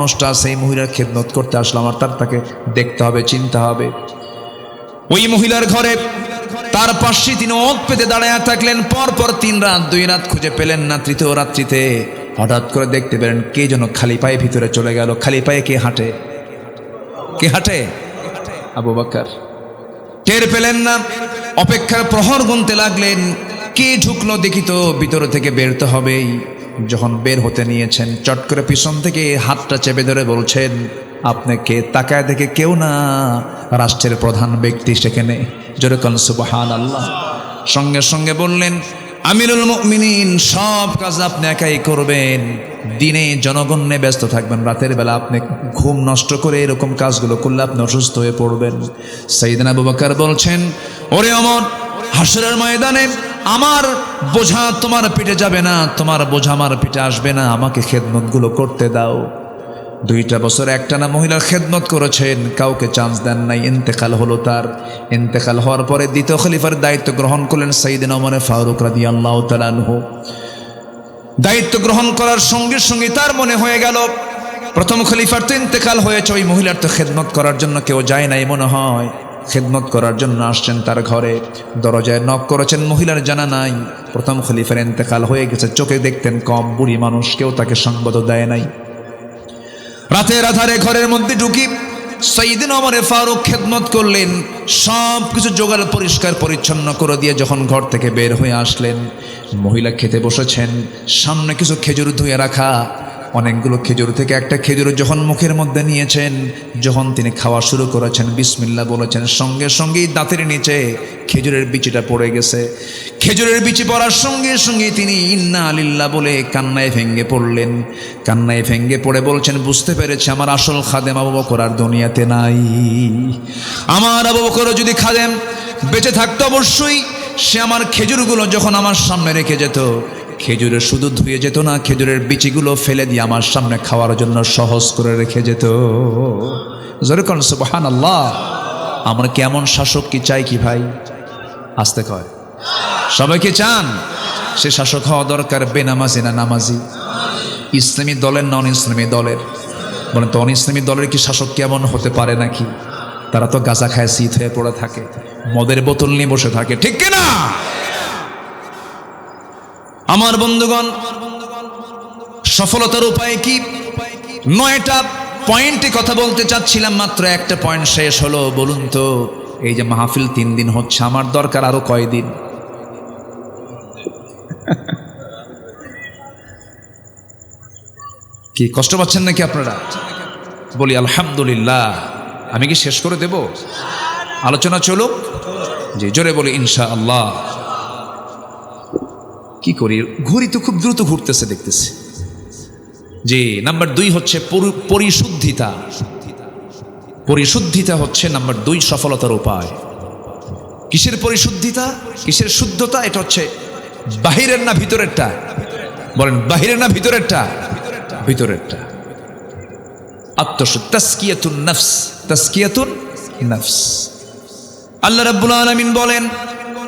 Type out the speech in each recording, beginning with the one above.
মানুষটা সেই মহিলার খেদমত করতে আসলাম তার তাকে দেখতে হবে, চিনতে হবে। ওই মহিলার ঘরে তার পাশে তিনি ওত পেতে দাঁড়ায় থাকলেন পর পর তিন রাত, দুই রাত খুঁজে পেলেন না, তৃতীয় রাত্রিতে হঠাৎ করে দেখতে পেলেন কে যেন খালি পায়ে ভিতরে চলে গেল, খালি পায়ে কে হাঁটে? কে হাঁটে? আবু বাক্কার টের পেলেন না, অপেক্ষার প্রহর গুনতে লাগলেন, কে ঢুকলো দেখি তো ভিতর থেকে বেরতে হবেই। যখন বের হতে নিয়েছেন, চট করে পিছন থেকে হাতটা চেপে ধরে বলছেন আপনাকে তাকায় দেখে কেউ না। রাষ্ট্রের প্রধান ব্যক্তি সেখানে। যেরকম সুবহান আল্লাহ সঙ্গে সঙ্গে বললেন, আমিরুল মুমিনিন, সব কাজ আপনি একাই করবেন। দিনে জনগণ্যে ব্যস্ত থাকবেন, রাতের বেলা আপনি ঘুম নষ্ট করে এরকম কাজগুলো করলে আপনি অসুস্থ হয়ে পড়বেন। সাইদিন আবু বকর বলছেন, ওরে অমর, হাসরের ময়দানে আমার বোঝা তোমার পিঠে যাবে না, তোমার বোঝা আমার পিঠে আসবে না, আমাকে খেদমতগুলো করতে দাও। দুইটা বছর একটানা মহিলার খেদমত করেছেন, কাউকে চান্স দেন নাই, ইন্তেকাল হলো তার। ইন্তেকাল হওয়ার পরে দ্বিতীয় খলিফার দায়িত্ব গ্রহণ করলেন সাইদিন অমরে ফারুক রাদি আল্লাহ তালানহু দায়িত্ব গ্রহণ করার সঙ্গে সঙ্গে তার মনে হয়ে গেল, প্রথম খলিফার তো ইন্তেকাল হয়েছে, ওই মহিলার তো খেদমত করার জন্য কেউ যায় নাই, মনে হয়। খেদমত করার জন্য আসছেন তার ঘরে। দরজায় নক করেছেন, মহিলার জানা নাই। প্রথম খলিফার ইন্তেকাল হয়ে গেছে, চোখে দেখতেন কম বুড়ি মানুষ, কেউ তাকে সংবাদ দেয় নাই। রাতের আধারে ঘরের মধ্যে ঢুকি, সঈদিন অমরে ফারুক খেদমত করলেন। সব কিছু জোগাড় পরিষ্কার পরিচ্ছন্ন করে দিয়ে যখন ঘর থেকে বের হয়ে আসলেন, মহিলা খেতে বসেছেন, সামনে কিছু খেজুর ধুয়ে রাখা। অনেকগুলো খেজুর থেকে একটা খেজুর যখন মুখের মধ্যে নিয়েছেন, যখন তিনি খাওয়া শুরু করেছেন বিসমিল্লা বলেছেন, সঙ্গে সঙ্গেই দাঁতের নিচে খেজুরের বিচিটা পড়ে গেছে। খেজুরের বিচি পড়ার সঙ্গে সঙ্গে তিনি ইন্না আলিল্লা বলে কান্নায় ভেঙ্গে পড়লেন। কান্নায় ভেঙ্গে পড়ে বলছেন, বুঝতে পেরেছি, আমার আসল খাদেম আবু বকর আর দুনিয়াতে নাই। আমার আবু বকর যদি খাদেম বেঁচে থাকতো অবশ্যই সে আমার খেজুরগুলো যখন আমার সামনে রেখে যেত খেজুরের শুধু ধুয়ে যেত না, খেজুরের বিচিগুলো ফেলে দিয়ে আমার সামনে খাওয়ার জন্য সহজ করে রেখে যেত। জরুর সুবহান আল্লাহ আমরা কেমন শাসক কি চাই কি ভাই? আসতে কয়। সবাইকে চান? সে শাসক হওয়া দরকার, বেনামাজি না নামাজি? ইসলামী দলের নন ইসলামী দলের? বলেন তো অন ইসলামী দলের কি শাসক কেমন হতে পারে নাকি? তারা তো গাঁজা খায়, শীত হয়ে পড়ে থাকে, মদের বোতল নিয়ে বসে থাকে, ঠিক কিনা? আমার বন্ধুগণ, সফলতার উপায় কি? নয়টা পয়েন্টে কথা বলতে চাচ্ছিলাম, মাত্র একটা পয়েন্ট শেষ হলো, বলুন তো, এই যে মাহফিল তিন দিন হচ্ছে, আমার দরকার আরও কয়দিন? কি, কষ্ট পাচ্ছেন নাকি আপনারা? বলি, আলহামদুলিল্লাহ। আমি কি শেষ করে দেব? আলোচনা চলুক? জি, জোরে বলি ইনশা আল্লাহ কি করি? ঘড়ি তো খুব দ্রুত ঘুরতেছে দেখতেছি। যে নাম্বার দুই হচ্ছে পরিশুদ্ধিতা। পরিশুদ্ধিতা হচ্ছে নাম্বার দুই সফলতার উপায়। কিসের পরিশুদ্ধিতা? কিসের শুদ্ধতা? এটা হচ্ছে বাহিরের না ভিতরেরটা? বলেন, বাহিরের না ভিতরেরটা? ভিতরেরটা। আত্মশুদ্ধ, তাস্কিয়াতুন নফস তাস্কিয়াতুন নফস। আল্লাহ রাব্বুল আলামিন বলেন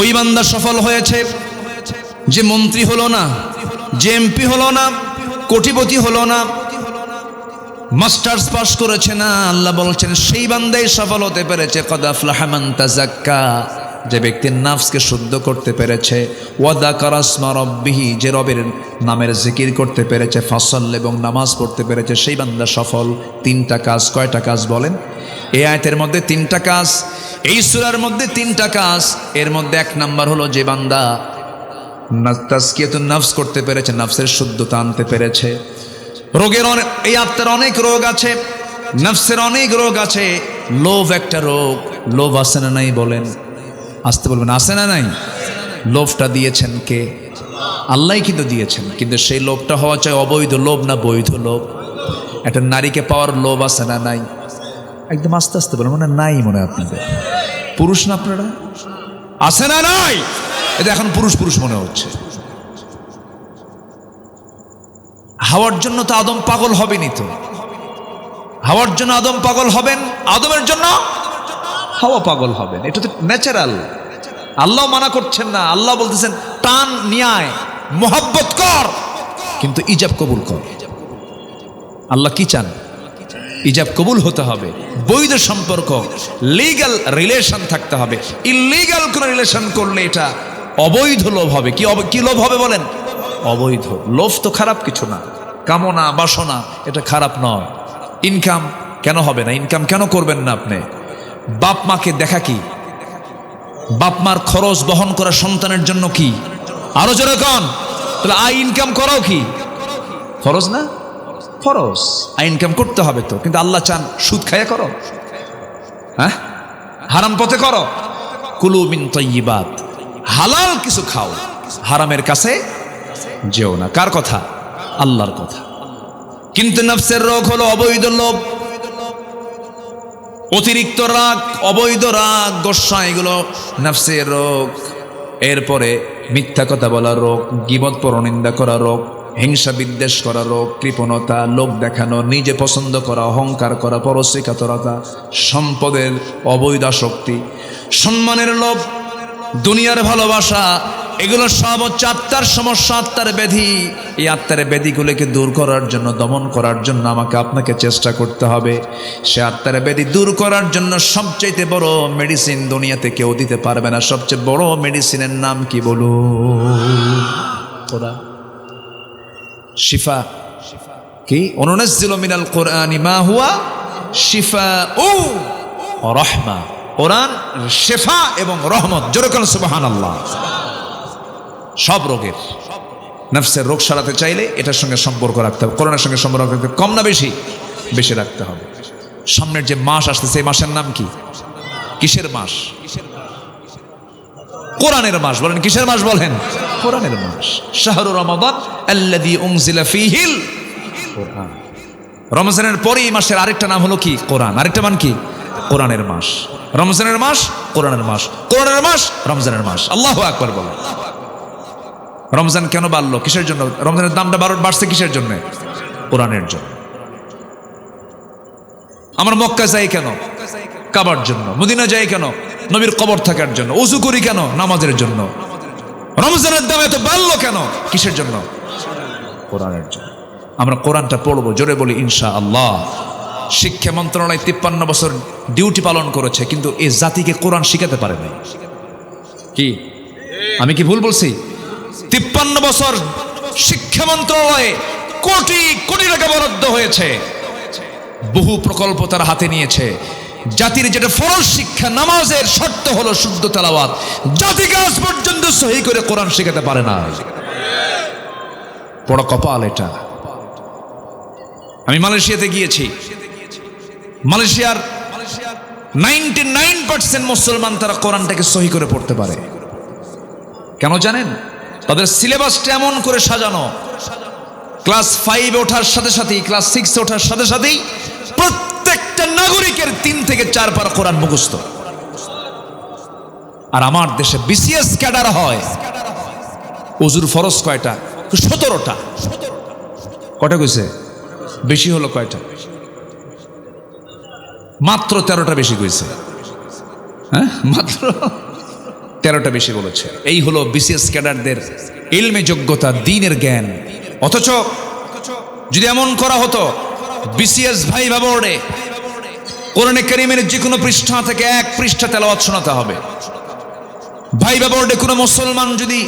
ওই বান্দা সফল হয়েছে। যে মন্ত্রী হলো না, যে এমপি হলো না, কোটিপতি হলো না, মাস্টার্স পাস করেছে না, আল্লাহ বলছেন, সেই বান্দাই সফল হতে পেরেছে। কদাফলাহামান তাজাক্কা। যে ব্যক্তির নাফসকে শুদ্ধ করতে পেরেছে ওয়াদা কারাসমা রব্বিহি, যে রবের নামের জিকির করতে পেরেছে, ফসল এবং নামাজ পড়তে পেরেছে, সেই বান্দা সফল। তিনটা কাজ, কয়টা কাজ বলেন? এই আয়তের মধ্যে তিনটা কাজ, এই সুরার মধ্যে তিনটা কাজ, এর মধ্যে এক নাম্বার হলো যে বান্দা তাস্কিয়াতুন নাফস করতে পেরেছে, নাফসের শুদ্ধতা আনতে পেরেছে। রোগের অনেক এই আত্মার অনেক রোগ আছে, নফসের অনেক রোগ আছে, লোভ একটা রোগ, লোভ আছে না নাই বলেন? আসতে বলবেন আসে না নাই? লোভটা দিয়েছেন কে? আল্লাহ কিন্তু দিয়েছেন, কিন্তু সেই লোভটা হওয়া চাই অবৈধ লোভ না বৈধ লোভ? একটা নারীকে পাওয়ার লোভ আছে না নাই? একদম আস্তে আস্তে বলে মানে নাই মনে হয় আপনাদের। পুরুষ না আপনারা? আছে না নাই? এটা এখন পুরুষ পুরুষ মনে হচ্ছে। হাওয়ার জন্য তো আদম পাগল হবেনি তো। হাওয়ার জন্য আদম পাগল হবেন আদমের জন্য? হাওয়া পাগল হবেন। এটা তো ন্যাচারাল আল্লাহ মানা করছেন না। আল্লাহ বলতেছেন, টান নিয়ায়, মোহাব্বত কর। কিন্তু ইজাব কবুল কর। আল্লাহ কি চান? ইজাব কবুল হতে হবে। বৈধ সম্পর্ক লিগ্যাল রিলেশন থাকতে হবে। ইলিগাল কোন রিলেশন করলে এটা অবৈধ লোভ হবে। কি কি লোভ হবে বলেন? অবৈধ। লোভ তো খারাপ কিছু না। কামনা, বাসনা, এটা খারাপ নয়। ইনকাম কেন হবে না? ইনকাম কেন করবেন না আপনি? বাপ মাকে দেখা কি? বাপ মার খরচ বহন করা সন্তানের জন্য কি? আরও জোরে কন। তাহলে আই ইনকাম করাও কি? ফরজ না? ফরজ আই ইনকাম করতে হবে তো। কিন্তু আল্লাহ চান সুদ খাইয়া করো। হ্যাঁ? হারাম পথে করো। কুলু মিন তৈবাত হালাল কিছু খাও। হারামের কাছে যেও না। কার কথা? আল্লাহর কথা। কিন্তু নফসের রোগ হলো অবৈধ লোভ। অতিরিক্ত রাগ, অবৈধ রাগ গোস্বা এগুলো নফসের রোগ। এরপরে মিথ্যা কথা বলা রোগ, গিবত পরনিন্দা করা রোগ, হিংসা বিদ্বেষ করা রোগ, কৃপণতা লোক দেখানো, নিজে পছন্দ করা, অহংকার করা পরশিকাতরতা সম্পদের অবৈধ শক্তি সম্মানের লোভ, দুনিয়ার ভালোবাসা এগুলো সব হচ্ছে আত্মার সমস্যা, আত্মার ব্যাধি। এই আত্মার ব্যাধিগুলোকে দূর করার জন্য, দমন করার জন্য আমাকে আপনাকে চেষ্টা করতে হবে। সে আত্মার ব্যাধি দূর করার জন্য সবচাইতে বড় মেডিসিন দুনিয়াতে কেউ দিতে পারবে না। সবচেয়ে বড় মেডিসিনের নাম কি বলু ওরা শিফা। কি? অনুনাজ্জিল মিনাল কোরআনি মা হুয়া শিফা ও রহমা। কোরআন শেফা এবং রহমত। যেরকম সুবাহান আল্লাহ সব রোগের। নফসের রোগ সারাতে চাইলে এটার সঙ্গে সম্পর্ক রাখতে হবে। করোনার সঙ্গে সম্পর্ক রাখতে কম না বেশি? বেশি রাখতে হবে। সামনের যে মাস আসতেছে এই মাসের নাম কি? কিসের মাস? কোরআনের মাস। বলেন, কিসের মাস বলেন? কোরআনের মাস। শাহরু রমাদান কোরআন। রমজানের পরে এই মাসের আরেকটা নাম হলো কি? কোরআন। আরেকটা মান কি? কোরআনের মাস। রমজানের মাস, কোরআনের মাস। কোরআনের মাস, রমজানের মাস। আল্লাহ আকবার বলে রমজান কেন বাড়লো? কিসের জন্য? রমজানের দামটা বাড়- বাড়ছে কিসের জন্য? কোরআনের জন্য। আমার মক্কা যাই কেন? কাবার জন্য। মদিনা যাই কেন? নবীর কবর থাকার জন্য। উজু করি কেন? নামাজের জন্য। রমজানের দাম এত বাড়লো কেন? কিসের জন্য? কোরআনের জন্য। আমরা কোরআনটা পড়ব, জোরে বলি ইনশা আল্লাহ শিক্ষা মন্ত্রণালয় তিপ্পান্ন বছর ডিউটি পালন করেছে, কিন্তু এই জাতিকে কোরআন শিখাতে পারে নাই। কি? আমি কি ভুল বলছি? তিপ্পান্ন বছর শিক্ষা মন্ত্রণালয়ে কোটি কোটি টাকা বরাদ্দ হয়েছে। বহু প্রকল্প তারা হাতে নিয়েছে। জাতির যেটা ফরজ শিক্ষা, নামাজের শর্ত হলো শুদ্ধ তেলাওয়াত। জাতিকে আজ পর্যন্ত সহি করে কোরআন শেখাতে পারে না। বড় কপাল এটা। আমি মালয়েশিয়াতে গিয়েছি। মালয়েশিয়ার নাইনটি নাইন পার্সেন্ট মুসলমান তারা কোরআনটাকে সহি করে পড়তে পারে। কেন জানেন? তাদের সিলেবাসটা এমন করে সাজানো। ক্লাস ফাইভে ওঠার সাথে সাথেই, ক্লাস সিক্সে ওঠার সাথে সাথেই প্রত্যেকটা নাগরিকের তিন থেকে চার পার কোরআন মুখস্থ। আর আমার দেশে বিসিএস ক্যাডার হয়। অজুর ফরজ কয়টা? সতেরোটা। কটা কইছে? বেশি হলো কয়টা? মাত্র তেরোটা বেশি কইছে। হ্যাঁ? মাত্র তেরোটা বেশি বলেছে। এই হলো বিসিএস ক্যাডারদের ইলমে যোগ্যতা, দিনের জ্ঞান। অথচ যদি এমন করা হতো, বিসিএস ভাই বোর্ডে, কোরআনে করিমের যে কোনো পৃষ্ঠা থেকে এক পৃষ্ঠা তেলাওয়াত শোনাতে হবে। ভাই বোর্ডে কোনো মুসলমান যদি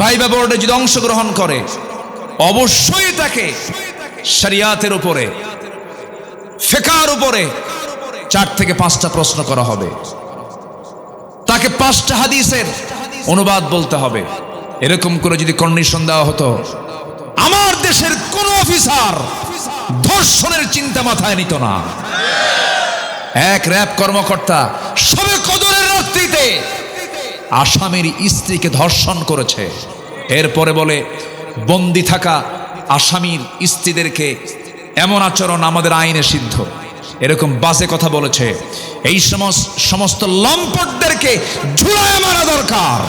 ভাই বোর্ডে যদি অংশগ্রহণ করে, অবশ্যই তাকে শরিয়াতের উপরে, ফেকার উপরে চার থেকে পাঁচটা প্রশ্ন করা হবে। তাকে পাঁচটা হাদিসের অনুবাদ বলতে হবে। এরকম করে যদি কন্ডিশন দেওয়া হতো। আমার দেশের কোন অফিসার ধর্ষণের চিন্তা মাথায় নিত না। এক র্যাব কর্মকর্তা সবে কদরের রাত্রিতে আসামির স্ত্রীকে ধর্ষণ করেছে। এরপরে বলে, বন্দি থাকা আসামির স্ত্রীদেরকে এমন আচরণ আমাদের আইনে সিদ্ধ। এরকম বাসে কথা বলেছে। এই সমস্ত সমস্ত লম্পটদেরকে ঝুলায় মারা দরকার।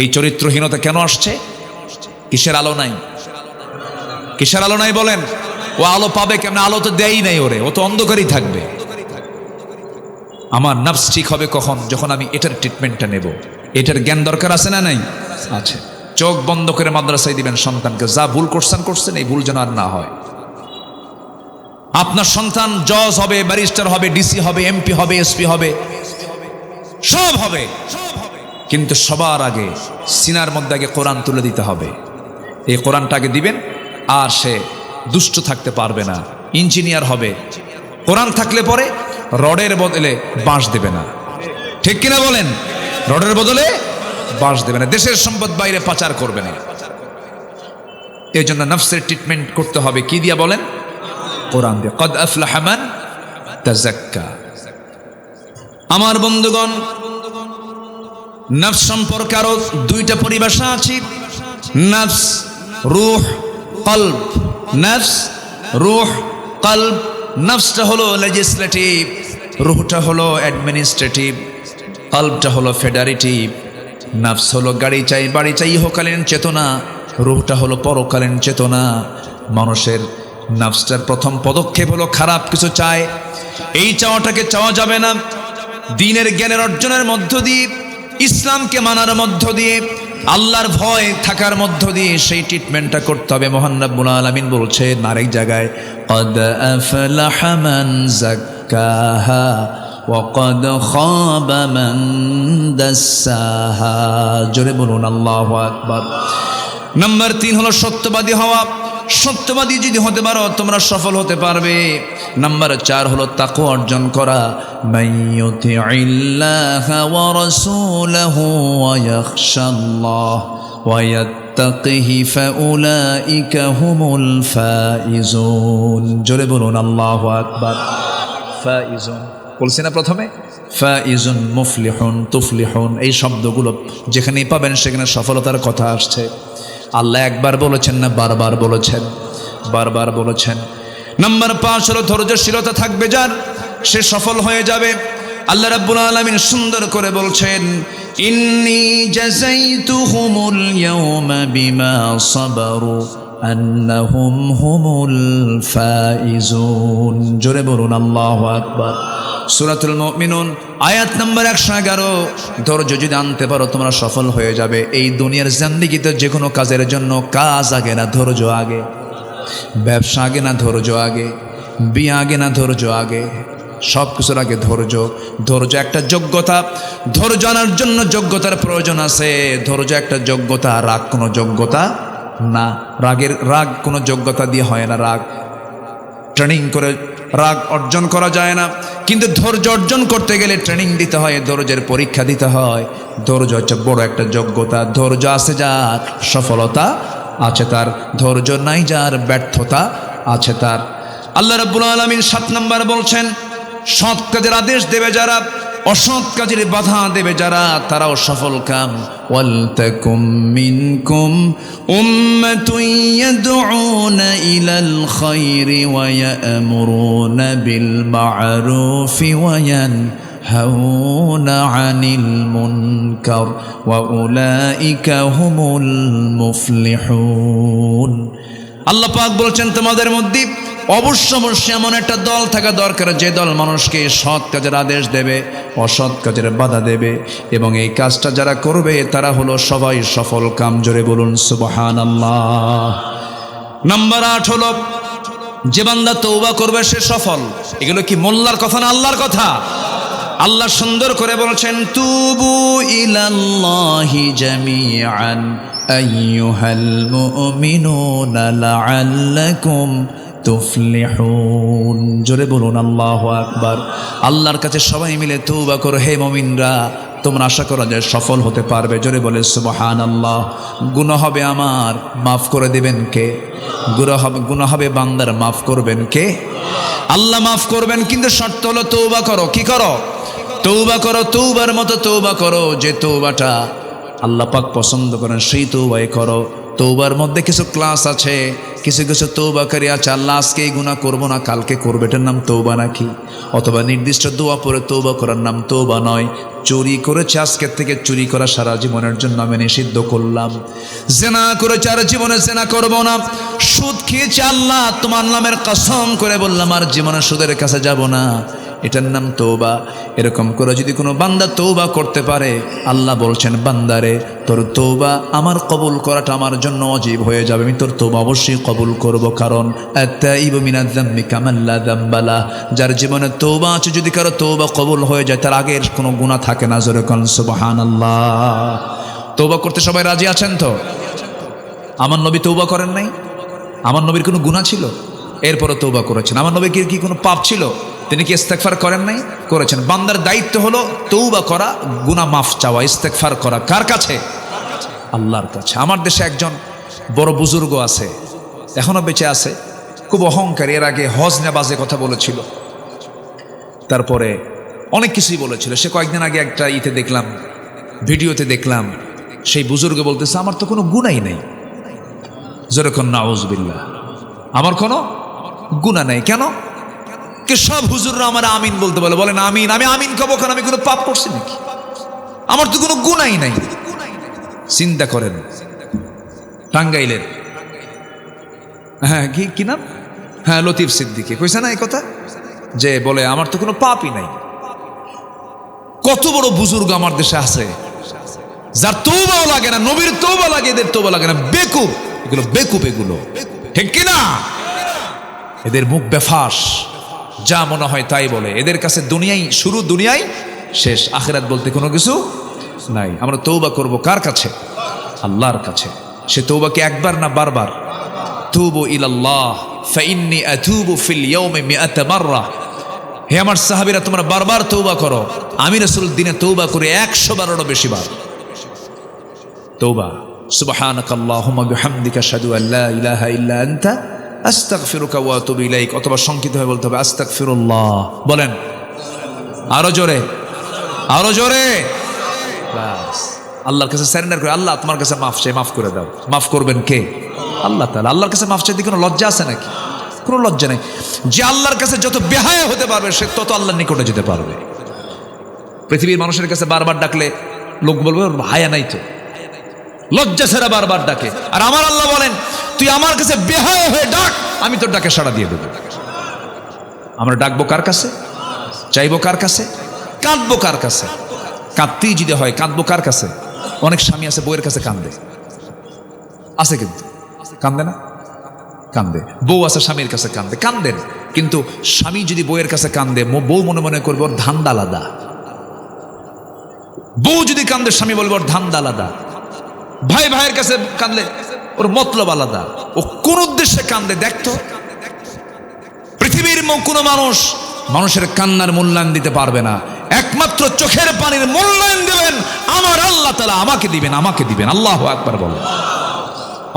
এই চরিত্রহীনতা কেন আসছে? কিসের আলো নাই? কিসের আলো নাই বলেন? ও আলো পাবে কেমন? আলো তো দেয়ই নাই ওরে, ও তো অন্ধকারই থাকবে। আমার নার্ভস ঠিক হবে কখন? যখন আমি এটার ট্রিটমেন্টটা নেব। এটার জ্ঞান দরকার আছে না নাই? আছে। চোখ বন্ধ করে মাদ্রাসায় দিবেন সন্তানকে। যা ভুল করছেন করছেন, এই ভুল যেন আর না হয়। আপনার সন্তান জজ হবে, ব্যারিস্টার হবে, ডিসি হবে, এমপি হবে, এসপি হবে, সব হবে। কিন্তু সবার আগে, সিনার মধ্যে আগে কোরআন তুলে দিতে হবে। এই কোরআনটাকে দিবেন, আর সে দুষ্ট থাকতে পারবে না, ইঞ্জিনিয়ার হবে। কোরআন থাকলে পরে রডের বদলে বাঁশ দেবে না। ঠিক কিনা বলেন? রডের বদলে বাঁশ দেবে না। দেশের সম্পদ বাইরে পাচার করবে না। এই জন্য নফসের ট্রিটমেন্ট করতে হবে। কি দিয়া বলেন? কোরআন দিয়ে। কদ তাজাক্কা আমার বন্ধুগণ, নফস সম্পর্কে আরও দুইটা পরিভাষা আছে। নফস, রুহ, কল্ব। নফস, রুহ, কল্ব। নফসটা হলো লেজিসলেটিভ রুহটা হলো অ্যাডমিনিস্ট্রেটিভ কল্বটা হলো ফেডারেটিভ নফস হলো গাড়ি চাই, বাড়ি চাই, ইহকালীন চেতনা। রুহটা হলো পরকালীন চেতনা। মানুষের নফসটার প্রথম পদক্ষেপ হলো খারাপ কিছু চায় এই চাওয়াটাকে চাওয়া যাবে না দিনের জ্ঞানের অর্জনের মধ্য দিয়ে ইসলামকে মানার মধ্য দিয়ে আল্লাহর ভয় থাকার মধ্য দিয়ে সেই ট্রিটমেন্টটা করতে হবে মোহান রাব্বুল আলামিন বলছেন আরেক জায়গায় قد أفلح من زكاها وقد خاب من دساها জোরে বলুন আল্লাহু আকবার নাম্বার তিন হলো সত্যবাদী হওয়া সত্যবাদী যদি হতে পারো, তোমরা সফল হতে পারবে। নাম্বার চার হলো তাকু অর্জন করা। জোরে বলুন, আল্লাহু আকবার। ফাইজুন। বলছি না প্রথমে? ফাইজুন মুফলিহুন তুফলিহুন। এই শব্দগুলো যেখানেই পাবেন সেখানে সফলতার কথা আসছে। আল্লাহ একবার বলেছেন না, বারবার বলেছেন বারবার বলেছেন। নাম্বার পাঁচ হলো ধৈর্যশীলতা থাকবে যার, সে সফল হয়ে যাবে। আল্লাহ রাব্বুল আলামিন সুন্দর করে বলছেন, ইন্নি জাযাইতুহুমুল ইয়াওমা বিমা সাবারু। হুমুল ফাইজুন জোরে বলুন, আল্লাহু আকবার। সুরাতুল মুমিনুন, আয়াত নাম্বার একশো এগারো। ধৈর্য যদি আনতে পারো, তোমরা সফল হয়ে যাবে। এই দুনিয়ার জিন্দিগিতে যে কোনো কাজের জন্য কাজ আগে না, ধৈর্য আগে। ব্যবসা আগে না, ধৈর্য আগে। বিয়ে আগে না, ধৈর্য আগে। সব কিছুর আগে ধৈর্য। ধৈর্য একটা যোগ্যতা। ধৈর্য আনার জন্য যোগ্যতার প্রয়োজন আছে। ধৈর্য একটা যোগ্যতা রাগ কোনো যোগ্যতা না। রাগের, রাগ কোনো যোগ্যতা দিয়ে হয় না। রাগ ট্রেনিং করে, রাগ অর্জন করা যায় না। কিন্তু ধৈর্য অর্জন করতে গেলে ট্রেনিং দিতে হয়, ধৈর্যের পরীক্ষা দিতে হয়। ধৈর্য হচ্ছে বড় একটা যোগ্যতা। ধৈর্য আছে যার সফলতা আছে তার, ধৈর্য নাই যার ব্যর্থতা আছে তার। আল্লাহ রাব্বুল আলামিন সাত নম্বর বলছেন, সৎ কাজের আদেশ দেবে যারা অসৎ কাজের বাধা দেবে যারা তারাও সফল কাম। ওয়ালতাকুম মিনকুম উম্মাতুন ইয়াদউনা ইলাল খায়রি ওয়া ইয়ামুরুনা বিল মা'রুফি ওয়া ইয়ানহাউনা আনিল মুনকার ওয়া উলাইকা হুমুল মুফলিহুন। আল্লাহ পাক বলছেন তোমাদের মধ্যে অবশ্য অবশ্যই এমন একটা দল থাকা দরকার, যে দল মানুষকে সৎ কাজের আদেশ দেবে, অসৎ কাজের বাধা দেবে, এবং এই কাজটা যারা করবে, তারা হলো সবাই সফল কাম। জোরে বলুন সুবহান আল্লাহ নাম্বার আট হলো, যে বান্দা তৌবা করবে, সে সফল। এগুলো কি মোল্লার কথা না আল্লাহর কথা? আল্লাহ সুন্দর করে বলছেন, তুবু ইলাল্লাহি জামিআন, আইয়ুহাল মুমিনুনা লাআল্লাকুম তুফলিহুন। জোরে বলুন, আল্লাহ আকবার। আল্লাহর কাছে সবাই মিলে তৌবা করো, হে মমিনরা, তোমরা আশা করো যে সফল হতে পারবে। জোরে বলে সুবহান আল্লাহ গুণ হবে আমার, মাফ করে দেবেন কে? গুণ হবে গুণ হবে বান্দার, মাফ করবেন কে? আল্লাহ মাফ করবেন, কিন্তু শর্ত হলো তৌবা করো। কি করো? তৌবা করো তৌবার মতো তৌবা করো, যে তৌবাটা আল্লাহ পাক পছন্দ করেন, সেই তৌবাই করো। তৌবার মধ্যে কিছু ক্লাস আছে কিছু কিছু তৌবাকারী আছে আল্লাহ আজকে এই গুণা করব না, কালকে করবে, এটার নাম তৌবা নাকি? অথবা নির্দিষ্ট দোয়া পরে তৌবা করার নাম তৌবা নয়। চুরি করেছে আজকের থেকে, চুরি করা সারা জীবনের জন্য আমি নিষিদ্ধ করলাম। জেনা করেছে আর জীবনে জেনা করব না। সুদ খেয়েছে আল্লাহ, তোমার নামের কসম করে বললাম, আর জীবনে সুদের কাছে যাব না। এটার নাম তৌবা এরকম করে যদি কোনো বান্দা তৌবা করতে পারে, আল্লাহ বলছেন, বান্দারে, তোর তৌবা আমার কবুল করাটা আমার জন্য অজীব হয়ে যাবে। আমি তোর তৌবা অবশ্যই কবুল করব। কারণ যার জীবনে তৌবা আছে, যদি কারও তৌবা কবুল হয়ে যায়, তার আগের কোনো গুণা থাকে না। জোরে কন সুবাহান আল্লাহ তৌবা করতে সবাই রাজি আছেন তো? আমার নবী তৌবা করেন নাই? আমার নবীর কোনো গুণা ছিল? এরপরে তৌবা করেছেন। আমার নবীর কি কোনো পাপ ছিল? তিনি কি ইস্তেকফার করেন নাই? করেছেন। বান্দার দায়িত্ব হলো তৌবা করা গুনা মাফ চাওয়া ইস্তেকফার করা। কার কাছে? আল্লাহর কাছে। আমার দেশে একজন বড় বুজুর্গ আছে, এখনও বেঁচে আছে, খুব অহংকার। এর আগে হজ নেবাজে কথা বলেছিল। তারপরে অনেক কিছুই বলেছিল। সে কয়েকদিন আগে একটা ইতে দেখলাম, ভিডিওতে দেখলাম, সেই বুজুর্গ বলতেছে, আমার তো কোনো গুণাই নেই। যেরকম নাউজবিল্লা আমার কোনো গুণা নেই। কেন? কে সব হুজুররা আমার আমিন বলতে বলে, বলেন আমিন। আমি আমিন খাব কারণ আমি কোনো পাপ করছি নাকি? আমার তো কোনো গুণাই নাই। চিন্তা করেন। টাঙ্গাইলের। হ্যাঁ কি কি নাম? হ্যাঁ লতিফ সিদ্দিকে। কইছে না এই কথা? যে বলে, আমার তো কোনো পাপই নাই। কত বড় বুজুর্গ আমার দেশে আছে, যার তৌবাও লাগে না, নবীর তৌবা লাগে, এদের তৌবা লাগে না। বেকুব, এগুলো বেকুব, এগুলো। ঠিক কিনা? এদের মুখ বেফাস। যা মনে হয় তাই বলে। এদের কাছে দুনিয়াই, শুরু দুনিয়াই, শেষ আখেরাত বলতে কোনো কিছু নাই। আমরা তৌবা করব কার কাছে? আল্লাহর কাছে। সে তৌবাকে একবার না বারবার? তুবু ইলাল্লাহ, ফাইন্নি হে আমার সাহাবীরা, তোমরা বারবার তৌবা করো। আমি রাসূল দিনে তৌবা করে 100 বারেরও বেশি বার। তৌবা সুবহানাক আল্লাহুম্মা বিহামদিকা আশহাদু আল লা ইলাহা ইল্লা আনতা আস্তাগফিরুকা ওয়া আতুবু ইলাইক, অথবা সংক্ষিপ্ত হয়ে বলতে হবে আস্তাক ফিরুল্লাহ বলেন। আরও জোরে। আরও জোরে। বাস। আল্লাহর কাছে স্যারেন্ডার করে, আল্লাহ তোমার কাছে মাফ চাই, মাফ করে দাও। মাফ করবেন কে? আল্লাহ তাআলা। আল্লাহর কাছে মাফ চাইতে কোনো লজ্জা আছে নাকি? কোনো লজ্জা নেই। যে আল্লাহর কাছে যত বেহায়া হতে পারবে, সে তত আল্লাহর নিকটে যেতে পারবে। পৃথিবীর মানুষের কাছে বারবার ডাকলে লোক বলবে হায়া নাই তো। লজ্জা সেরা বারবার ডাকে। আর আমার আল্লাহ বলেন, তুই আমার কাছে বেহায়া হয়ে ডাক, আমি তোর ডাকে সাড়া দিয়ে দেবো। আমরা ডাকবো কার কাছে? চাইব কার কাছে? কাঁদবো কার কাছে? কাঁদতেই যদি হয়, কাঁদবো কার কাছে? অনেক স্বামী আছে, বউয়ের কাছে কান্দে আছে কিন্তু। কান্দে না? কান্দে বউ আছে, স্বামীর কাছে কান্দে কান্দেন কিন্তু স্বামী যদি বউয়ের কাছে কান্দে বউ মনে মনে করবে, ওর ধান্দা আলাদা। বউ যদি কান্দে স্বামী বলবে, ওর ধান্দা আলাদা। ভাই ভাইয়ের কাছে কান্দলে ওর মতলব আলাদা। ও কোন উদ্দেশ্যে কান্দে দেখতো পৃথিবীর কোনো মানুষ মানুষের কান্নার মূল্যায়ন দিতে পারবে না। একমাত্র চোখের পানির মূল্যায়ন দেবেন, আমার আল্লাহ তালা আমাকে দিবেন আমাকে দিবেন। আল্লাহ একবার বলেন।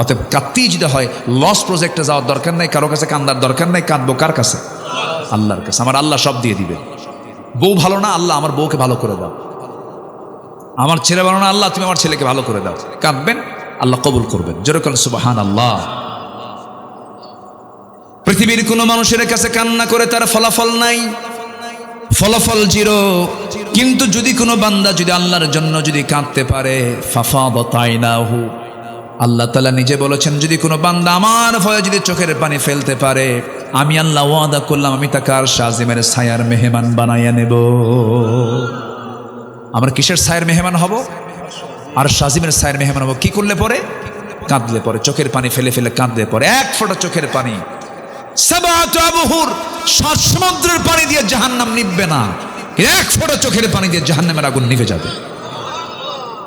অতএব কাঁদতেই যদি হয় লস প্রজেক্টে যাওয়ার দরকার নাই, কারও কাছে কান্দার দরকার নাই, কাঁদবো কার কাছে? আল্লাহর কাছে। আমার আল্লাহ সব দিয়ে দিবে বউ ভালো না, আল্লাহ আমার বউকে ভালো করে দাও। আমার ছেলে ভালো না, আল্লাহ, তুমি আমার ছেলেকে ভালো করে দাও। কাঁদবেন, আল্লাহ কবুল করবেন। যেরকম সুবাহান আল্লাহ পৃথিবীর কোনো মানুষের কাছে কান্না করে তার ফলাফল নাই। ফলাফল জিরো। কিন্তু যদি কোনো বান্দা যদি আল্লাহর জন্য যদি কাঁদতে পারে ফাফা বতাই না হু আল্লাহ তালা নিজে বলেছেন, যদি কোনো বান্দা আমার ভয়ে যদি চোখের পানি ফেলতে পারে, আমি আল্লাহ ওয়াদা করলাম, আমি তাকে আর শাজিমের ছায়ার মেহমান বানাইয়া নেব। আমরা কিসের সায়ের মেহমান হব? আর শাজিমের সায়ের মেহমান হব। কি করলে পরে? কাঁদলে পরে। চোখের পানি ফেলে ফেলে কাঁদলে পরে। এক ফোঁটা চোখের পানি। সাত সমুদ্রের পানি দিয়ে জাহান্নাম নিববে না। এক ফোঁটা চোখের পানি দিয়ে জাহান্নামের আগুন নিভে যাবে।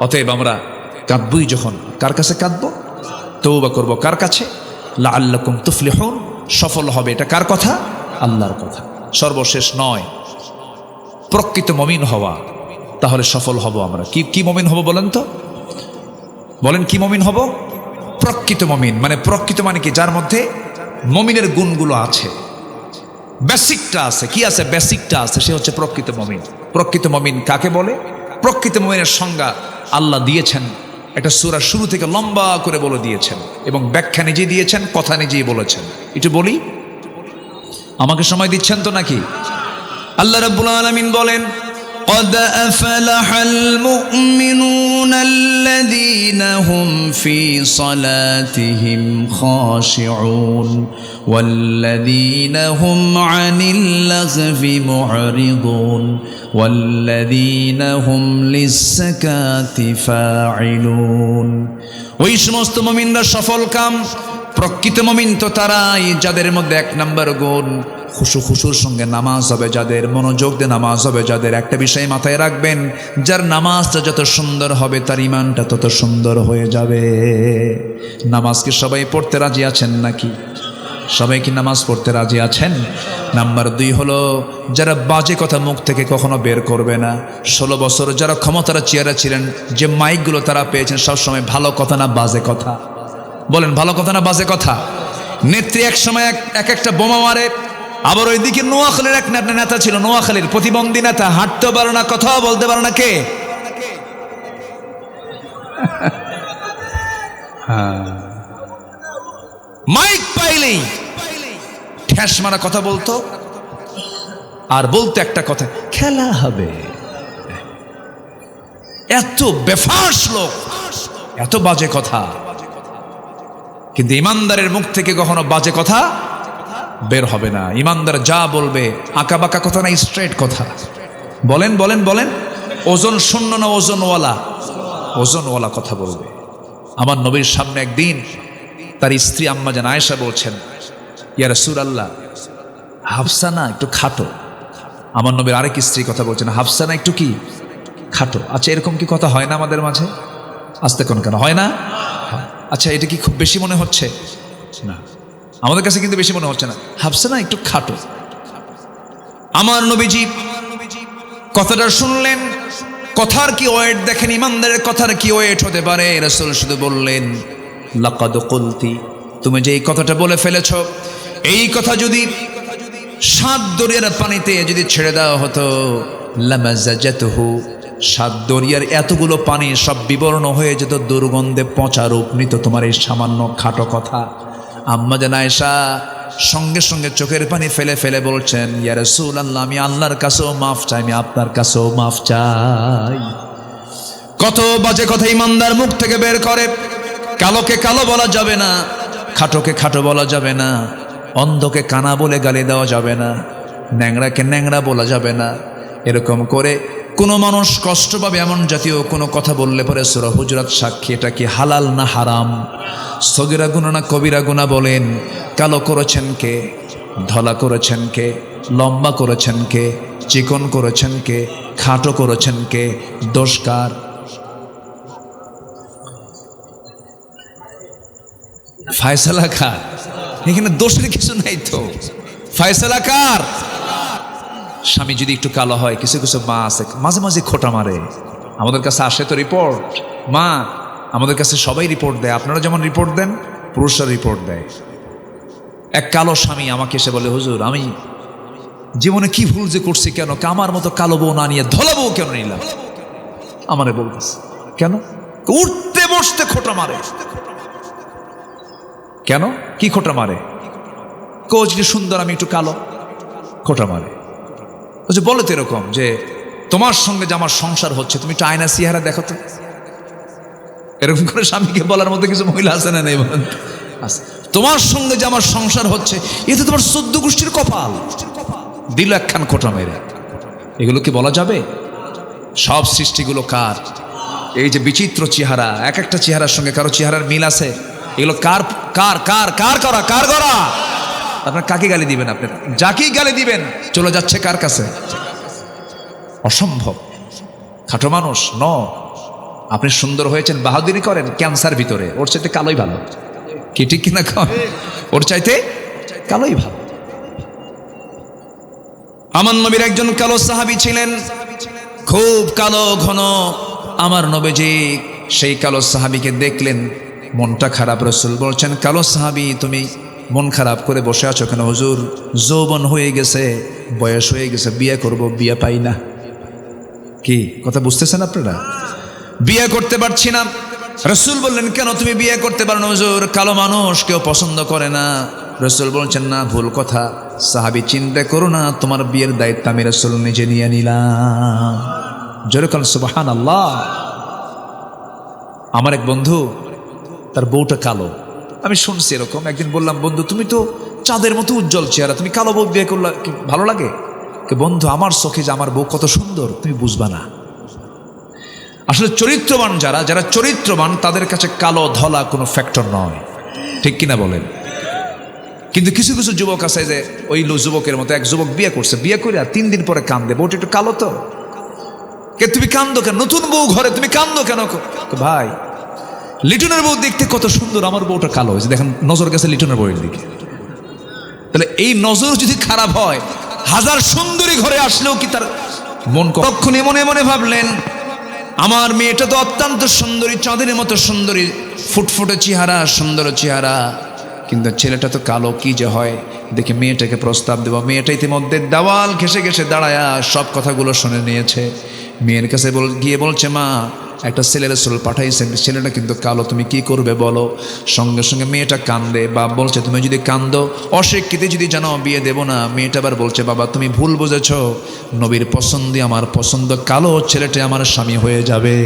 অতএব আমরা কাঁদবই যখন। কার কাছে কাঁদবো? তৌবা করব কার কাছে? লা আল্লাকুম তুফলিহুন। সফল হবে এটা কার কথা? আল্লাহর কথা। সর্বশেষ নয়। প্রকৃত মমিন হওয়া। তাহলে সফল হব আমরা। কি কি মমিন হব বলেন তো? বলেন কি মমিন হব? প্রকৃত মমিন। মানে প্রকৃত মানে কি? যার মধ্যে মমিনের গুণগুলো আছে। বেসিকটা আছে। কি আছে? বেসিকটা আছে। সে হচ্ছে প্রকৃত মমিন। প্রকৃত মমিন কাকে বলে? প্রকৃত মমিনের সংজ্ঞা আল্লাহ দিয়েছেন। একটা সুরা শুরু থেকে লম্বা করে বলে দিয়েছেন এবং ব্যাখ্যা নিজেই দিয়েছেন, কথা নিজেই বলেছেন। একটু বলি? আমাকে সময় দিচ্ছেন তো নাকি? আল্লাহ রাব্বুল আলামিন বলেন قد أفلح المؤمنون الذين هم في صلاتهم خاشعون والذين هم عن اللغو معرضون والذين هم للزكاة فاعلون ওই সমস্ত মমিনরা সফল কাম প্রকৃত মমিন তো তারাই যাদের মধ্যে এক নম্বর গুণ খুশু খুশুর সঙ্গে নামাজ হবে, যাদের মনোযোগ দিয়ে নামাজ হবে, যাদের একটা বিষয় মাথায় রাখবেন, যার নামাজটা যত সুন্দর হবে, তার ইমানটা তত সুন্দর হয়ে যাবে। নামাজকে সবাই পড়তে রাজি আছেন নাকি? সবাই কি নামাজ পড়তে রাজি আছেন? নাম্বার দুই হলো, যারা বাজে কথা মুখ থেকে কখনো বের করবে না। ষোলো বছর যারা ক্ষমতার চেয়ারে ছিলেন, যে মাইকগুলো তারা পেয়েছেন, সবসময় ভালো কথা না বাজে কথা? বলেন, ভালো কথা না বাজে কথা? নেত্রী এক সময় এক এক একটা বোমা মারে আবার ওইদিকে নোয়াখালীর এক নেতা- ছিল, নোয়াখালীর প্রতিবন্ধী নেতা। হাঁটতে পারে না, কথাও বলতে পারে না, কে? মাইক পাইলেই ঠ্যাস মারা কথা বলতো। আর বলতো একটা কথা, খেলা হবে। এত বেফাস লোক, এত বাজে কথা। কিন্তু ইমানদারের মুখ থেকে কখনো বাজে কথা বের হবে না। ইমানদার যা বলবে আঁকা বাঁকা কথা না স্ট্রেট কথা। বলেন বলেন বলেন। ওজন শূন্য না ওজনওয়ালা? ওজনওয়ালা কথা বলবে। আমার নবীর সামনে একদিন তার স্ত্রী আম্মা যেন আয়েশা বলছেন ইয়ার সুর আল্লাহ হাফসানা একটু খাটো? আমার নবীর আরেক স্ত্রী কথা বলছেন হাফসানা একটু কি? খাটো। আচ্ছা এরকম কি কথা হয় না আমাদের মাঝে? আসতে কোন কেন? হয় না? আচ্ছা এটা কি খুব বেশি মনে হচ্ছে? না। আমাদের কাছে কিন্তু বেশি মনে হচ্ছে না। হাফসানা একটু খাটো। আমার নবীজি কথাটা শুনলেন, কথার কি ওয়েট দেখেন, ইমানদারের কথার কি ওয়েট হতে পারে? রসুল শুধু বললেন, লাকাদ কলতি। তুমি যে এই কথাটা বলে ফেলেছ, এই কথা যদি সাত দরিয়ার পানিতে যদি ছেড়ে দেওয়া হতো, লামাজাজাতহু। সাত দরিয়ার এতগুলো পানি সব বিবর্ণ হয়ে যেত, দুর্গন্ধে পচা রূপ নিত তোমার এই সামান্য খাটো কথা। আম্মা জান সঙ্গে সঙ্গে চোখের পানি ফেলে ফেলে বলছেন, ইয়া আল্লাহ আমি আল্লাহর কাছেও মাফ চাই, আমি আপনার কাছেও মাফ চাই। কত বাজে কথা ইমানদার মুখ থেকে বের করে, কালোকে কালো বলা যাবে না, খাটোকে খাটো বলা যাবে না, অন্ধকে কানা বলে গালি দেওয়া যাবে না ন্যাংরাকে ন্যাংরা বলা যাবে না, এরকম করে কোনো মানুষ কষ্ট পাবে এমন জাতীয় কোনো কথা বললে পরে সুরা হুজরাত সাক্ষী, এটা কি হালাল না হারাম? সগিরা গুণা না কবিরা গুণা বলেন? কালো করেছেন কে? ধলা করেছেন কে? লম্বা করেছেন কে? চিকন করেছেন কে? খাটো করেছেন কে? দোষকার ফায়সালা কার? এখানে দোষের কিছু নাই তো। ফায়সালা কার? স্বামী যদি একটু কালো হয়, কিছু কিছু মা আছে, মাঝে মাঝে খোটা মারে। আমাদের কাছে আসে তো রিপোর্ট মা, আমাদের কাছে সবাই রিপোর্ট দেয়। আপনারা যেমন রিপোর্ট দেন, পুরুষরা রিপোর্ট দেয়। এক কালো স্বামী আমাকে এসে বলে, হুজুর, আমি জীবনে কি ভুল যে করছি কেন? কামার মতো কালো বউ না নিয়ে ধলা বউ কেন নিলাম? আমারে বলতেছে, কেন? উঠতে বসতে খোটা মারে। কেন? কি খোটা মারে? কোচ সুন্দর, আমি একটু কালো। খোটা মারে। বলছে, বলো তো এরকম যে তোমার সঙ্গে যে আমার সংসার হচ্ছে, তুমি একটু আয়না সিহারা দেখো তো। এরকম করে স্বামীকে বলার মধ্যে কিছু মহিলা আছে না নেই বলেন তোমার সঙ্গে যে আমার সংসার হচ্ছে, এ তো তোমার সদ্য গোষ্ঠীর কপাল। দিল একখান খোটা মেরে। এগুলো কি বলা যাবে? সব সৃষ্টিগুলো কার? এই যে বিচিত্র চেহারা, এক একটা চেহারার সঙ্গে কারও চেহারার মিল আছে? এগুলো কার কার কার কার করা কার করা? আপনার কাকে গালি দিবেন আপনি? যাকেই গালি দিবেন, চলে যাচ্ছে কার কাছে? অসম্ভব। খাটো মানুষ, ন। আপনি সুন্দর হয়েছেন, বাহাদুরি করেন ক্যান্সার ভিতরে। ওর চাইতে কালোই ভালো। কি ঠিক কন ওর চাইতে কালোই ভালো। আমার নবীর একজন কালো সাহাবি ছিলেন। খুব কালো, ঘন। আমার নবীজি সেই কালো সাহাবিকে দেখলেন। মনটা খারাপ, রসুল বলছেন, কালো সাহাবি, তুমি মন খারাপ করে বসে আছো কেন? হুজুর, যৌবন হয়ে গেছে, বয়স হয়ে গেছে, বিয়ে করব, বিয়ে পাই না। কি, কথা বুঝতেছেন আপনারা? বিয়ে করতে পারছি না। রসুল বললেন, কেন তুমি বিয়ে করতে পারো হুজুর? কালো মানুষ, কেউ পছন্দ করে না। রসুল বলছেন, না, ভুল কথা। সাহাবি চিন্তা করো না, তোমার বিয়ের দায়িত্ব আমি রসুল নিজে নিয়ে নিলাম। যেরকম সুবাহান আল্লাহ আমার এক বন্ধু, তার বউটা কালো। আমি শুনছি এরকম। একদিন বললাম, বন্ধু, তুমি তো চাঁদের মতো উজ্জ্বল চেহারা, তুমি কালো বউ বিয়ে করলা, কি ভালো লাগে? কে বন্ধু, আমার চোখে যে আমার বউ কত সুন্দর, তুমি বুঝবা না। আসলে চরিত্রবান যারা যারা চরিত্রবান, তাদের কাছে কালো ধলা কোনো ফ্যাক্টর নয়। ঠিক কিনা বলেন? কিন্তু কিছু কিছু যুবক আছে যে, ওই যুবকের মতো এক যুবক বিয়ে করছে, বিয়ে করে আর তিন দিন পরে কান্দে। বউটা একটু কালো তো? কে, তুমি কান্দো কেন? নতুন বউ ঘরে তুমি কান্দো কেন? ভাই লিটনের বউ দেখতে কত সুন্দর, আমার বউটা কালো হয়েছে। দেখেন, নজর গেছে লিটনের বউয়ের দিকে। তাহলে এই নজর যদি খারাপ হয়, হাজার সুন্দরী ঘরে আসলেও কি তার মন তখনই মনে মনে ভাবলেন, আমার মেয়েটা তো অত্যন্ত সুন্দরী, চাঁদের মতো সুন্দরী, ফুটফুটে চেহারা, সুন্দর চেহারা। কিন্তু ছেলেটা তো কালো, কি যে হয়? দেখে মেয়েটাকে প্রস্তাব দেবো। মেয়েটা ইতিমধ্যে দেওয়াল ঘেসে ঘেসে দাঁড়ায়া সব কথাগুলো শুনে নিয়েছে। মেয়ের কাছে বল, গিয়ে বলছে, মা, একটা ছেলের সোল পাঠাইছেন। ছেলেটা কিন্তু কালো, তুমি কি করবে বলো? সঙ্গে সঙ্গে মেয়েটা কান্দে। বা বলছে, তুমি যদি কান্দো অস্বীকৃতি যদি জানো, বিয়ে দেব না। মেয়েটা আবার বলছে, বাবা, তুমি ভুল বুঝেছ। নবীর পছন্দই আমার পছন্দ কালো ছেলেটা আমার স্বামী হয়ে যাবে।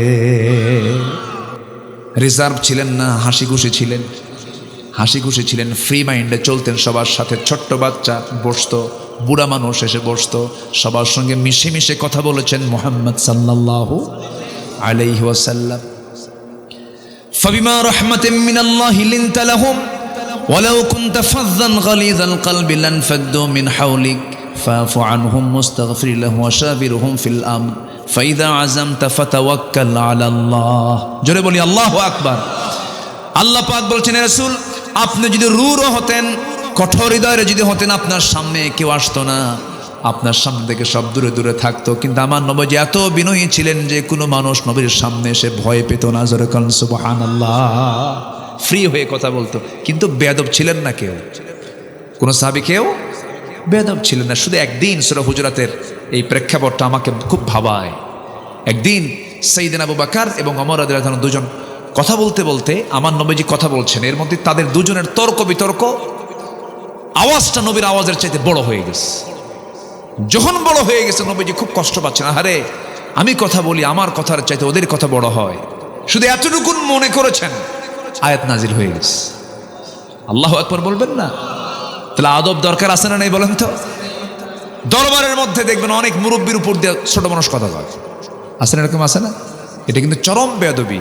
রিজার্ভ ছিলেন না হাসি খুশি ছিলেন। হাসি খুশি ছিলেন, ফ্রি মাইন্ডে চলতেন সবার সাথে। ছোট্ট বাচ্চা, বসতো। বুড়া মানুষ এসে বসতো সবার সঙ্গে মিশে মিশে কথা বলেছেন মোহাম্মদ সাল্লাল্লাহু আলাইহি ওয়াসাল্লাম فبما رحمة من الله لنت لهم ولو كنت فظا غليظ القلب لانفضوا من حولك فاعف عنهم واستغفر لهم وشاورهم في الأمر فإذا عزمت فتوكل على الله জোরে বলি আল্লাহু আকবার আল্লাহ পাক বলছেন রাসূল আপনি যদি রূঢ় হতেন কঠোর হৃদয়ের যদি হতেন আপনার সামনে, কেউ আসতো না। আপনার সামনে থেকে সব দূরে দূরে থাকতো। কিন্তু আমার নবজি এত বিনয়ী ছিলেন যে কোনো মানুষ নবীর সামনে এসে ভয় পেত না। জোরকান সুবাহান আল্লাহ ফ্রি হয়ে কথা বলতো। কিন্তু বেদব ছিলেন না কেউ। কোনো সাহাবি কেউ? বেদব ছিলেন না। শুধু একদিন সুরা হুজরাতের এই প্রেক্ষাপটটা আমাকে খুব ভাবায়। একদিন সঈদিন আবু বাকার এবং অমর আদিল দুজন কথা বলতে বলতে আমার নবীজি কথা বলছেন। এর মধ্যে তাদের দুজনের তর্ক বিতর্ক আওয়াজটা নবীর আওয়াজের চাইতে বড় হয়ে গেছে। যখন বড় হয়ে গেছে, নবীজি খুব কষ্ট পাচ্ছেন। আরে আমি কথা বলি, আমার কথার চাইতে ওদের কথা বড় হয়। শুধু এতটুকুন মনে করেছেন, আয়াত নাজির হয়ে গেছে। আল্লাহ একবার বলবেন না? তাহলে আদব দরকার আছে না নেই বলেন তো? দরবারের মধ্যে দেখবেন অনেক মুরব্বীর উপর দিয়ে ছোট মানুষ কথা কয় আছে না এরকম আছে না? এটা কিন্তু চরম বেদবি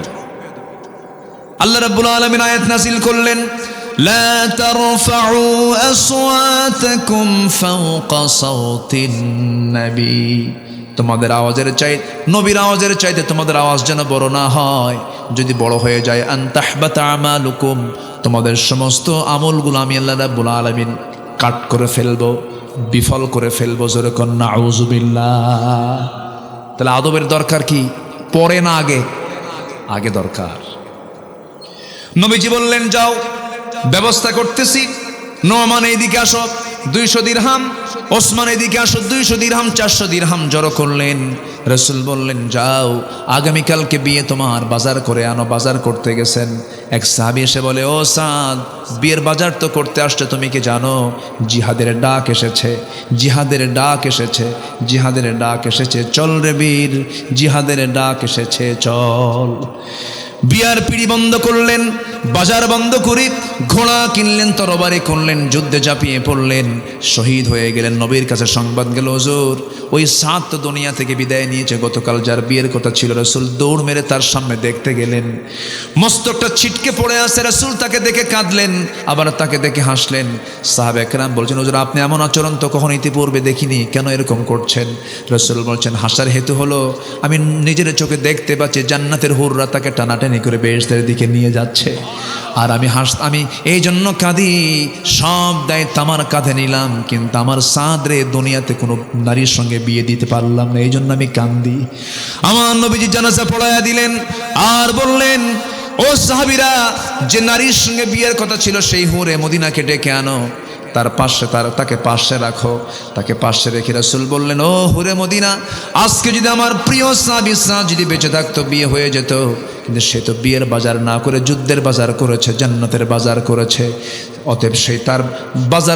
আল্লাহ রাব্বুল আলামিন আয়াত নাজিল করলেন لا ترفعوا أصواتكم فوق صوت النبي তোমাদের আওয়াজের চাই নবীর আওয়াজের চাইতে তোমাদের আওয়াজ যেন বড় না হয় যদি বড় হয়ে যায় আন্তাহবাতা আমালুকুম তোমাদের সমস্ত আমলগুলো আমি আল্লাহ রাব্বুল আলামিন কাট করে ফেলবো বিফল করে ফেলবো জোরে কন্যা আউজুবিল্লাহ তাহলে আদবের দরকার কি পরে না আগে আগে দরকার নবীজি বললেন যাও ব্যবস্থা করতেছি। নোমান এইদিকে আসো, দুইশো দিরহাম। ওসমান এদিকে আসো, দুইশো দিরহাম, চারশো দিরহাম জড়ো করলেন। রসুল বললেন, যাও, আগামীকালকে বিয়ে তোমার, বাজার করে আনো, বাজার করতে গেছেন। এক সাহাবি এসে বলে, ও সাদ, বিয়ের বাজার তো করতে আসছে, তুমি কি জানো? জিহাদের ডাক এসেছে, জিহাদের ডাক এসেছে, জিহাদের ডাক এসেছে। চল রে বীর, জিহাদের ডাক এসেছে, চল। বিয়ার পিড়ি বন্ধ করলেন, বাজার বন্ধ করে ঘোড়া কিনলেন, তরবারি করলেন যুদ্ধে ঝাঁপিয়ে পড়লেন, শহীদ হয়ে গেলেন, নবীর কাছে সংবাদ গেল, হজুর, ওই সাত দুনিয়া থেকে বিদায় নিয়েছে, গতকাল যার বিয়ের কথা ছিল, রসুল দৌড় মেরে তার সামনে দেখতে গেলেন। মস্তকটা ছিটকে পড়ে আসে রসুল তাকে দেখে কাঁদলেন, আবার তাকে দেখে হাসলেন। সাহাব একরাম বলছেন, হজুর, আপনি এমন আচরণ তো কখন ইতিপূর্বে দেখিনি, কেন এরকম করছেন? রসুল বলছেন, হাসার হেতু হলো, আমি নিজের চোখে দেখতে পাচ্ছি, জান্নাতের হুররা তাকে টানাটানি করে বেশদের দিকে নিয়ে যাচ্ছে। আর আমি হাস, আমি এই জন্য কাঁদি, সব দায়িত্ব আমার কাঁধে নিলাম, কিন্তু আমার সাদরে দুনিয়াতে কোনো নারীর সঙ্গে বিয়ে দিতে পারলাম না, এই জন্য আমি কান্দি আমার নবীজি জানাজা পড়াইয়া দিলেন, আর বললেন, ও সাহাবিরা, যে নারীর সঙ্গে বিয়ের কথা ছিল, সেই হুরে মদিনাকে ডেকে আনো। তার পাশে, তার, তাকে পাশে রাখো। তাকে পাশে রেখে রাসুল বললেন, ও হুরে মদিনা, আজকে যদি আমার প্রিয় সাবিসা যদি বেঁচে থাকতো, বিয়ে হয়ে যেত। কিন্তু সে তো বিয়ের বাজার না করে, যুদ্ধের বাজার করেছে, জান্নাতের বাজার করেছে। অতএব সে তার বাজার